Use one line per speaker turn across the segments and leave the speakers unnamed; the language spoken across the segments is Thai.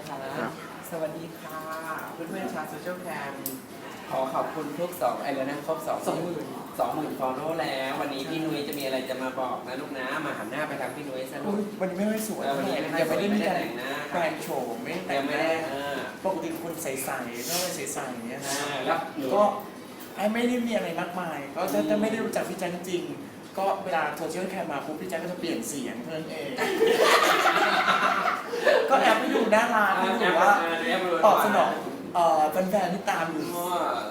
นะคะ
ครับ
สวัสดีค่ะเพื่อนๆชาวโซเชียลแคมขอขอบคุณทุกสองไอ้แล้วนะครบสอง
สองหมื่น
สองหมื่นฟอลโล่แล้ว วันนี้พี่นุ้ยจะมีอะไรจะมาบอกนะลูกนะ มาหันหน้าไปทางพี่นุ้ยซะลู
อุ๊
ก
ยวันนี้ไม่ค่อยสวย
เออวันนี้
ยังไม่ได้มีการ
แต่งหน้า
แปลงโฉมไม่ได้แต่
ยัง
ง
ไม่
หน้า
ได้เออ
ปกติเป็นคนใสๆก็ใสๆอย่างเงี้ยนะ
อ่าแล้วหนู
ก็ไอ้ไม่ได้มีอะไรมากมาย ก็จะจะไม่ได้รู้จักพี่แจ๊คจริงๆก็เวลาโซเชียลแคมมาปุ๊บพี่แจ๊คก็จะเปลี่ยนเสียงเท่านั้นเองก็แอบไปดูห น้าร้านให้ดูว่าตอบสนองเอ่อแฟนๆที่ตามอยู่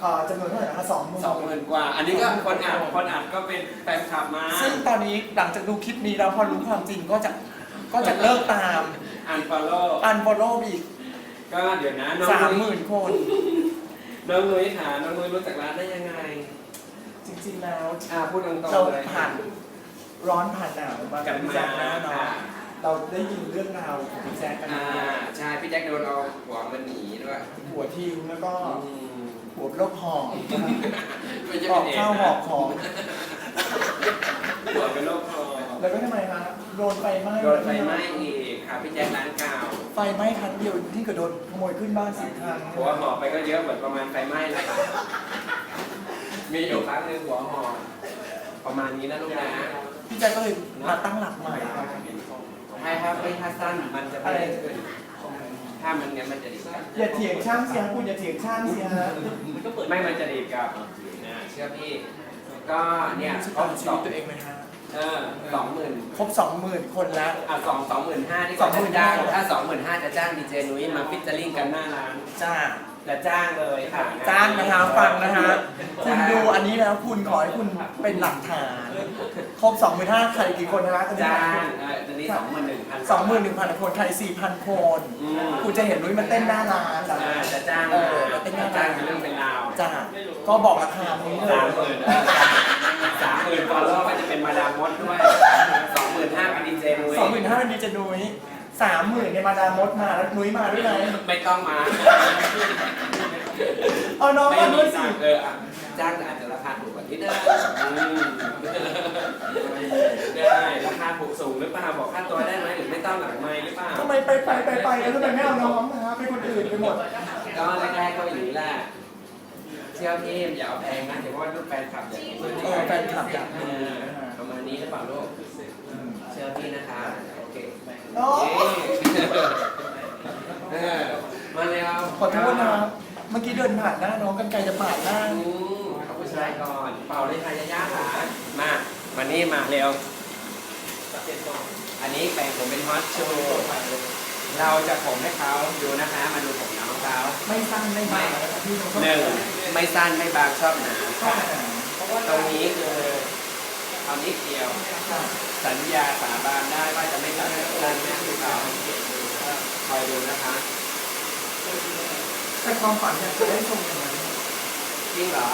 เอ่อจำนวนเท่าไหร่นะคะสองหมื่น
สองหมื่นกว่า อันนี้ก็คนอ่านคนอ่านก็เป็นแฟนคลับมา
ซึ่งตอนนี้หลังจากดูคลิปนี้แล้วพอรู้ความจริงก็จะก็จะเลิกตาม
อ่านฟอลโล่
อันฟอลโล่อีก
ก็เดี๋ยวนะน้อง
สามห
นุ้
มื่
ย
นคน
น้องนุ้ยถามน้องนุ้ยรู้จักร้านได้ยังไง
จริงๆแล้ว
อ่าพูดตรง
เรา
ๆเลย
ผ่านร้อนผ่านหนาวมากับพี่แจ๊คนะเนาะ
อ่า
เราได้ยินเรื่องราวของพี่แจ๊คกัน
อ่าใช่ พี่แจ็คโดนเอาหัวมันหนีด้วย
หัวทิวแล้วก็
อืม
หัวโรคหอบ
ไม่ใช่
หอ
เป็นเอ
บข้าวหอบ
นะ
ของ
หัวเป็นโรคคอ
แล้วก็ทำไมคะโดนไฟไหม้
โดนไฟไหม้อีกค่ะพี่แจ็คร้านเก่า
ไฟไหม้ครั้งเดียวที่ก็โดนขโมยขึ้นบ้านสิบครั้ง
หัวหอบไปก็เยอะเหมือนประมาณไฟไหม้แล้วค่ะมีอยู่ครั้งหนึงหัวหอบประมาณนี้นะลูกนะ
พี่แจ๊คก็เลยมาตั้งหลักใหม่ครับ
ถ้าถ้าไม่ถ้าสั้นมันจะไม่ได้ขึ้นถ้ามันงั้นมันจะดีกับ
อย่าเถียงช่างเสียคุณอย่าเถียงช่างเสียฮะ
ไม่มันจะดีกับนะเชื่อพี่ก็เนี่ย
ชี
ครบ
วิต
สอง
ตัวเองเลยฮะ
เออสองหมื่น
ครบสองหมื่นคนแล้ว
อะสองสองหมื่นห้าที่เขาจะจ้าง
25,000
ถ้าสองหมื่นห้าจะจ้างดีเจนุ้ยมาฟิชเจอริ่งกันหน้าร้าน
จ้า
จะจ้างเลยค่ะ
จ้างนะคะ ฟังนะฮะคุณดูอันนี้แล้วคุณขอให้คุณเป็นหลักฐาน ครบสองหมื่นห้าใครกี่คนนะตอนนี้
จ้างเออตอนนี้ สองหมื่นหนึ่งพัน
สองหมื่นหนึ่งพันคนใครสี่พันคน
อืม
คุณจะเห็นนุ้ยมันเต้นหน้าร้าน
อ่าจะจ้าง
เอ
มา
อเต้นห
จะ
น้า
จ้า
ร้างน
เป็นเรื่องเป็นราว
จ้าก็บอกราคานี้เล
สาม
ย
หมื่นสามหมื่นฟอลโล่ก็จะเป็นมาดามมดด้วยสองหมื่นห้าเป็นดีเจนุ้ย
สองหมื่นห้าเป็นดีเจนุ้ยสามหมื่นในยมาดามมดมาแล้วนุ้ยมาด้วยไหม
ไม่ต้องมา
เอาน้อง
ไม่
มาด้วยสิ
สั่งเอออะจ้างอาจจะราคาถูกกว่านิดนึงได้ราคาถูกสูงหรือเปล่าบอกค่าตัวได้ไหมหรือไม่ต้องหลังไม้หรือเปล่า
ทำไมไปไปไปไปแล้วทำไมไม่เอาน้องนะฮะเป็นคนอื่นไปหมด
ก็แรกๆก็อย่างนี้แหละเชื่อพี่อย่าเอาแพงนะเดี๋ยวเพราะว่าลูกแฟนคลับอย่าง
เออแฟนคลับอยาก
เออ
นะ
ประมาณนี้หรือเปล่าลูกเชื่อพี่นะคะโอเค
น้อง
เออมาเร็ว
ขอโทษนะ เมื่อกี้เดินผ่านหน้าน้องกันไกลจะปาดหน้า
อืมเอาผู้ชายก่อน เป่าเลยค่ะยาย่าค่ะมาวันนี้มาเร็ว อันนี้แปลงผมเป็นฮอตชูเราจะผมให้เขาดูนะคะ มาดูผมน้องเขา
ไม่สั้นไม่บางนะครับพี่น้อง
หนึ่งไม่สั้นไม่บางชอบหนา
ข้อ
ค่ะ
หา
ตรงนี้คือเอานิดเดียว สัญญาสาบานได้ว่าจะไม่ตัดสั้นแม่คือเขาคอยดูนะคะ
แต่ ความฝันอยากจะได้ทรงอย่างนั้น
จริงเหรอ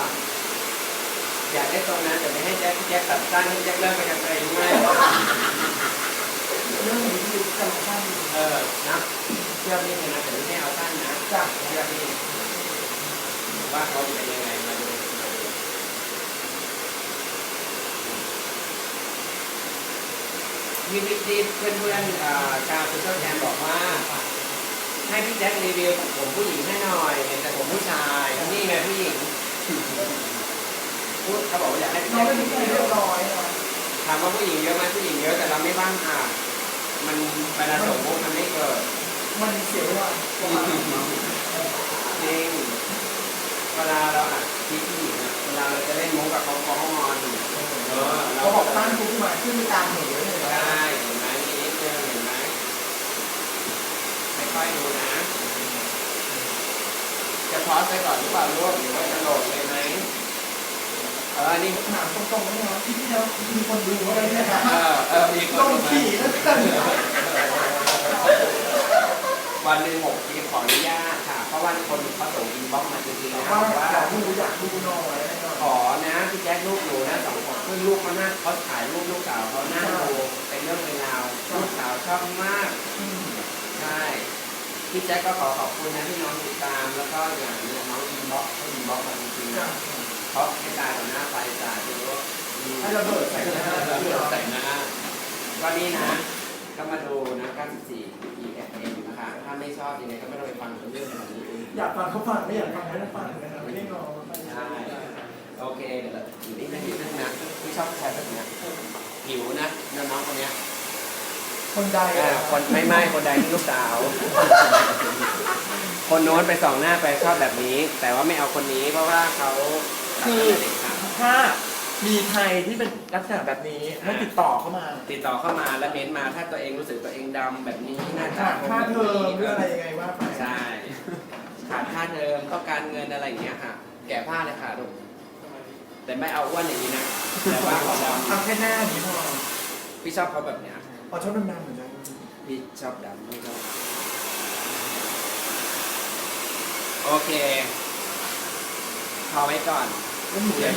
อยากได้ตรงนั้นแต่ไม่ให้แจ็คแจ็คตัดสั้นให้แจ็คเริ่มไปทางไกลรู้ไหม
เรื่องนี้คือการสั้น
เออนะเชื่อพี่เลยนะแต่ไม่เอาสั้นนะ
จ้ะ
เชื่อพี่ว่าเขาจะเป็นยังไงมาดูมีวิธีเพื่อนๆอ่าชาวโซเชียลแคมบอกว่า ให้พี่แจ็ครีวิวตัดผมผู้หญิงให้หน่อยเห็นแต่ผมผู้ชายนี่ไงผู้หญิงพูดเขาบอกว่าอยากให้พี่
น้อง
แจ็ค
เป็น
รี
ผู้ชาย
วิ
เรี
วย
บร้อยนะ
ถามว่าผู้หญิงเยอะไหมผู้หญิงเยอะแต่เราไม่บ้างอะมันเวลาส่งมุกมันไม่เกิด
มันเสียเวลา
จริงเวลาเราอัดคลิปผู้หญิงอะเวลาเราจะเล่นมุกกับเขาเขางอนเออเรา
เขาบอกตั้งทุกมาขึ้นตามเหวเลยนะ
ได้เห็นไหมมีนิดนึงเห็นไหมค่อยๆดูนะ จะพอส ไปก่อนหรือเปล่าลูกหรือว่าจะโหลดเลยไหมเออนี่
ถามตรงๆนะที่ที่แล้วมีคนดูอะไรเนี่ยครับ
เออเออมีคน
ต้อง
ดูไหม
ขี่แล้วกัน
วันหนึ่งหกทีขออนุญาตค่ะ เพราะว่าคนเขาส่งอินบ็อกซ์มาจริงๆนะ
ว่า
ว่า
อยากดูอยากดูหน่อยอะไรหน่อย
ขอนะพี่แจ๊คลูกหนูนะสองคนคือลูกเขาหน้าเขาถ่ายรูปลูกสาวเขาหน้าดูเป็นเรื่องเป็นราวลูกสาวชอบมาก ใช่ พี่แจ๊คก็ขอขอบคุณนะที่น้องติดตาม แล้วก็อย่างนี้น้องอินบ็อกซ์เขาอินบ็อกซ์มาจริงๆนะเพราะให้ตายต่อหน้าไฟจ่าดูว่าอืม
ให้ระเบิดใส่หน้า
ระเบิดใส่หน้าก็นี่นะ ก็มาดูนะ 94 EFM นะคะ ถ้าไม่ชอบยังไงก็ไม่ต้องไปฟังเรื่องแบบนี้เอง
อยากฟังเขาฟังไม่อยากฟังไม่ได้ฟังนะครับไม่ได้งอ
ใช่โอเคเดี๋ยวเราอยู่นี่นะนิดนึงนะที่ชอบใช้แบบเนี้ยหิวนะน้องๆคนเนี้ย
คนใด
อ่า
อะ
คนไม่ไม่คนใดที่ลูกสาว คนโน้นไปส่องหน้าไปชอบแบบนี้ แต่ว่าไม่เอาคนนี้เพราะว่าเขา
คือ
เด็กค่ะ
ถ้ามีใครที่เป็นลักษณะแบบนี้ให้ติดต่อเข้ามา
ติดต่อเข้ามาแล้วเม้นมาถ้าตัวเองรู้สึกตัวเองดำแบบนี้หน้าตา
ขาด
คม
ค่า
แบบ
เทอม
นี้
หรืออะไรยังไงว่าไป
ใช่ขาดค่าเทอมต้องการเงินอะไรอย่างเงี้ยค่ะ แก่ผ้าเลยค่ะลูกแต่ไม่เอาอ้วนอย่างนี้นะแต่ว่าขอด
ทำแค่หน้านี้พอำ
พี่ชอบเขาแบบเนี้ย
พ อชอบดำๆเหมือนกัน
พี่ชอบดำไม่ชอบโอเคพอไว้ก่อน
แล้วหนูอยาก